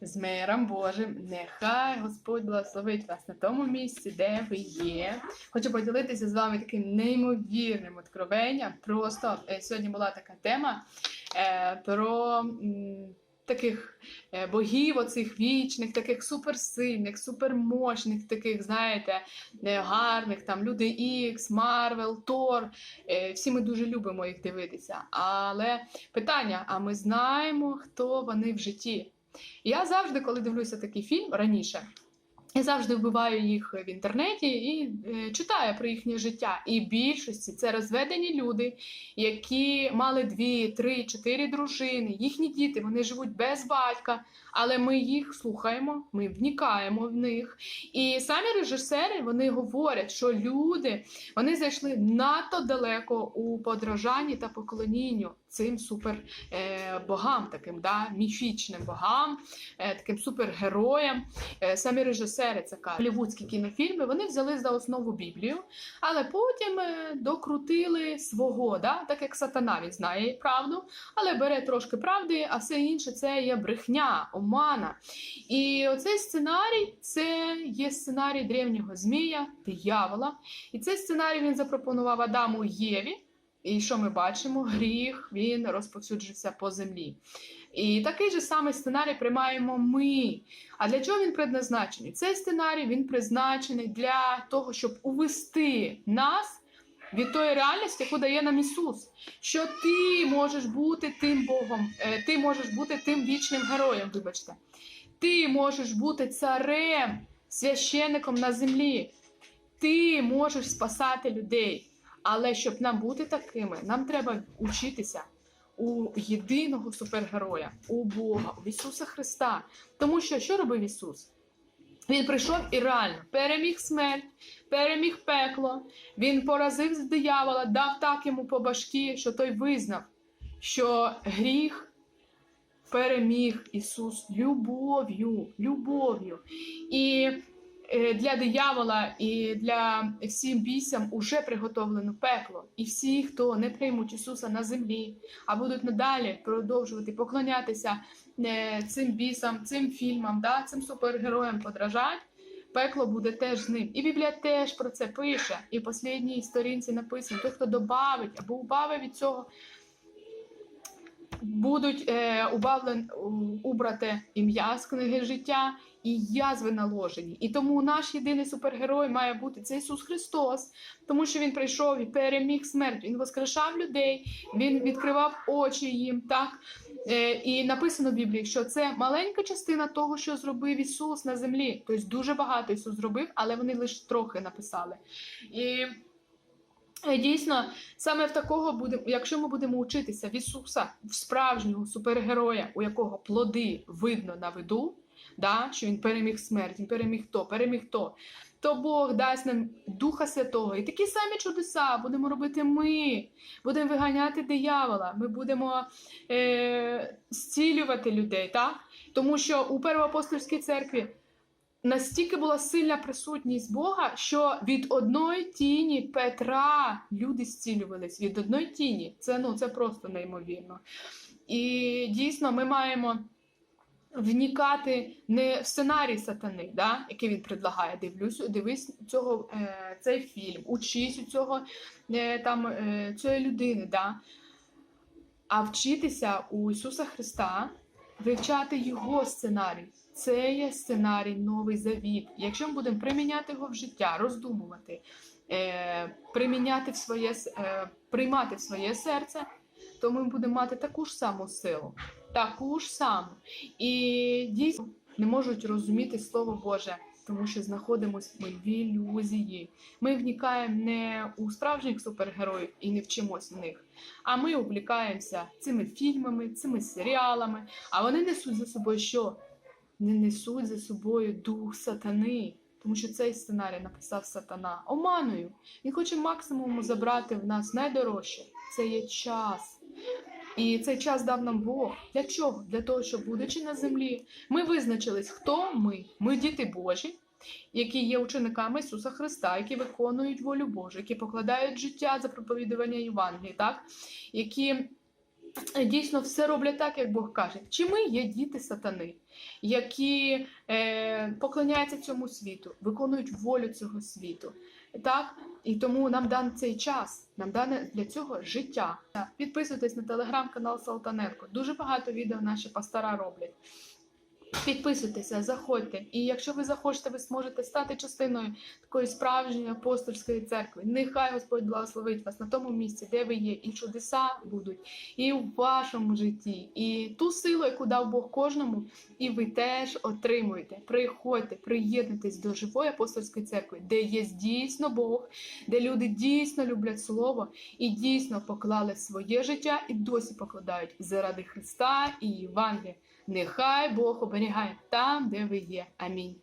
з миром Божим. Нехай Господь благословить вас на тому місці, де ви є. Хочу поділитися з вами таким неймовірним откровенням. Просто е, сьогодні була така тема е, про. Таких е, богів, оцих вічних, таких суперсильних, супермощних, таких, знаєте, гарних там люди Ікс, Марвел, Тор. Всі ми дуже любимо їх дивитися. Але питання: а ми знаємо, хто вони в житті? Я завжди, коли дивлюся такий фільм раніше, я завжди вбиваю їх в інтернеті і е, читаю про їхнє життя. І більшості це розведені люди, які мали дві, три, чотири дружини, їхні діти, вони живуть без батька, але ми їх слухаємо, ми вникаємо в них. І самі режисери вони говорять, що люди вони зайшли надто далеко у подражанні та поклонінню цим супер е, таким да, міфічним богам, е, таким супергероям. Самі режисери це кажуть. Голівудські кінофільми вони взяли за основу Біблію, але потім е, докрутили свого, да? так як сатана він знає правду, але бере трошки правди, а все інше це є брехня, омана. І оцей сценарій це є сценарій древнього змія, диявола. І цей сценарій він запропонував Адаму Єві. І що ми бачимо? Гріх він розповсюджився по землі. І такий же самий сценарій приймаємо ми. А для чого він предназначений? Цей сценарій він призначений для того, щоб увести нас від тої реальності, яку дає нам Ісус. Що ти можеш бути тим Богом, е, ти можеш бути тим вічним героєм, вибачте. Ти можеш бути царем, священником на землі. Ти можеш спасати людей. Але щоб нам бути такими, нам треба учитися у єдиного супергероя, у Бога, у Ісуса Христа. Тому що що робив Ісус? Він прийшов і реально переміг смерть, переміг пекло, він поразив з диявола, дав так йому по башки, що той визнав, що гріх переміг Ісус любов'ю, любов'ю. І для диявола і для всім бісям уже приготовлено пекло. І всі, хто не приймуть Ісуса на землі, а будуть надалі продовжувати поклонятися е, цим бісам, цим фільмам, да, цим супергероям подражать. Пекло буде теж з ним. І Біблія теж про це пише. І в останній сторінці написано: той, хто добавить або убавить від цього, будуть е, убавлен, у- убрате ім'я з книги життя і язви наложені. І тому наш єдиний супергерой має бути це Ісус Христос, тому що Він прийшов і переміг смерть. Він воскрешав людей, Він відкривав очі їм. так? Е, і написано в Біблії, що це маленька частина того, що зробив Ісус на землі. Тобто дуже багато Ісус зробив, але вони лише трохи написали. І дійсно, саме в такого будемо, якщо ми будемо учитися в Ісуса, в справжнього супергероя, у якого плоди видно на виду, да, що він переміг смерть, він переміг то, переміг то, то Бог дасть нам Духа Святого. І такі самі чудеса будемо робити ми. Будемо виганяти диявола, ми будемо е, зцілювати людей, так? Тому що у Первоапостольській церкві настільки була сильна присутність Бога, що від одної тіні Петра люди зцілювались. Від одної тіні. Це, ну, це просто неймовірно. І дійсно ми маємо вникати не в сценарій сатани, да, який він предлагає. Дивлюсь, дивись цього, е, цей фільм, учись у цього е, там, е, цієї людини, да, а вчитися у Ісуса Христа, вивчати Його сценарій. Це є сценарій Новий Завіт. Якщо ми будемо приміняти його в життя, роздумувати, е, приміняти в своє, е, приймати в своє серце, то ми будемо мати таку ж саму силу, таку ж саму. І дійсно не можуть розуміти Слово Боже, тому що знаходимося ми в ілюзії. Ми вникаємо не у справжніх супергероїв і не вчимось в них, а ми увлікаємося цими фільмами, цими серіалами, а вони несуть за собою що? Не несуть за собою дух сатани. Тому що цей сценарій написав сатана оманою. Він хоче максимуму забрати в нас найдорожче. Це є час. І цей час дав нам Бог. Для чого? Для того, щоб, будучи на землі, ми визначились, хто ми. Ми діти Божі, які є учениками Ісуса Христа, які виконують волю Божу, які покладають життя за проповідування Євангелії, так? які дійсно все роблять так, як Бог каже. Чи ми є діти сатани, які е, поклоняються цьому світу, виконують волю цього світу. Так? І тому нам дан цей час, нам дане для цього життя. Підписуйтесь на телеграм-канал Салтаненко. Дуже багато відео наші пастора роблять. Підписуйтеся, заходьте. І якщо ви захочете, ви зможете стати частиною такої справжньої апостольської церкви. Нехай Господь благословить вас на тому місці, де ви є, і чудеса будуть і в вашому житті, і ту силу, яку дав Бог кожному, і ви теж отримуєте. Приходьте, приєднуйтесь до живої апостольської церкви, де є дійсно Бог, де люди дійсно люблять Слово і дійсно поклали своє життя і досі покладають заради Христа і Євангелія. Нехай Бог оберігає там, де ви є. Амінь.